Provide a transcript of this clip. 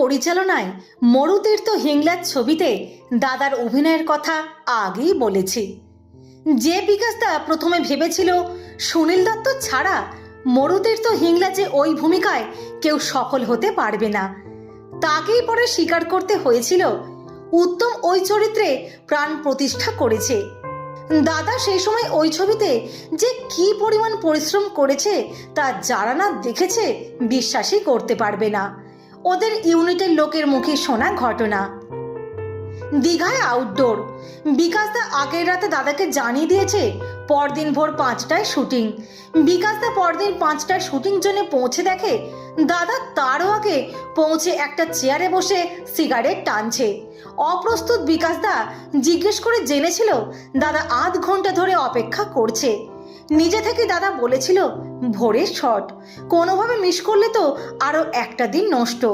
পরিচালনায় মরুতীর্থ হিংলাজ ছবিতে দাদার অভিনয়ের কথা আগেই বলেছি। যে বিকাশদা প্রথমে ভেবেছিল সুনীল দত্ত ছাড়া মরুতীর্থ হিংলাজে ওই ভূমিকায় কেউ সফল হতে পারবে না, তাকেই পরে স্বীকার করতে হয়েছিল উত্তম ওই চরিত্রে প্রাণ প্রতিষ্ঠা করেছে। দাদা সেই সময় ওই ছবিতে যে কি পরিমাণ পরিশ্রম করেছে তা যারা না দেখেছে, বিশ্বাসই করতে পারবে না। ওদের ইউনিটের লোকের মুখে শোনা ঘটনা। দীঘায় আউটডোর বিকাশদা আগের রাতে দাদাকে জানিয়ে দিয়েছে, পরদিন ভোর পাঁচটায় শুটিং বিকাশদা পরদিন পাঁচটায় শুটিং জন্য পৌঁছে দেখে, দাদা তারও আগে পৌঁছে একটা চেয়ারে বসে সিগারেট টানছে। অপ্রস্তুত বিকাশদা জিজ্ঞেস করে জেনেছিল, দাদা আধ ঘণ্টা ধরে অপেক্ষা করছে। নিজে থেকে দাদা বলেছিল ভোরের শট। কোনোভাবে মিস করলে তো আরও একটা দিন নষ্ট।